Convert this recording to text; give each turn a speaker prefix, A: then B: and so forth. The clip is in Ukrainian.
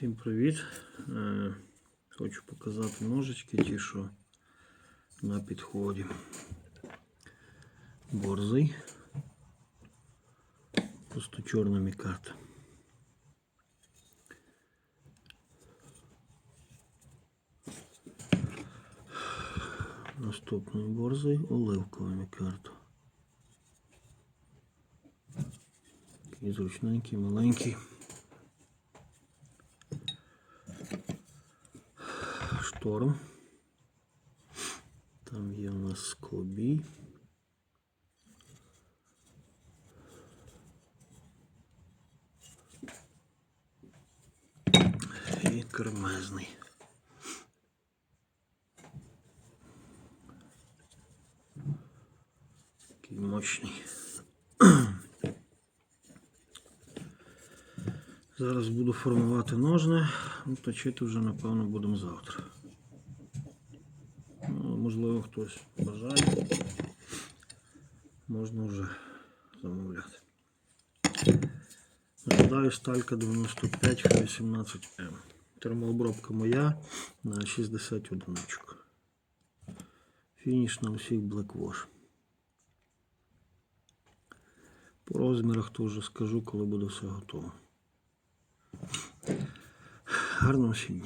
A: Всім привіт! Е, Хочу показати ножички, ті, що на підході. Борзий. Просто чорна мікарта. Наступний борзий оливкова мікарта. Такий зручненький, маленький. Шторм. Там є у нас склобій. І кермезний. Такий мощний. Зараз буду формувати ножни, ну, точити вже, напевно, будемо завтра. Можливо, хтось бажає. Можна вже замовляти. Нагадаю, сталька 95 Х18М. Термообробка моя на 60 одиничок. Фініш на усіх Black Wash. По розмірах теж скажу, коли буде все готово. Гарного всім.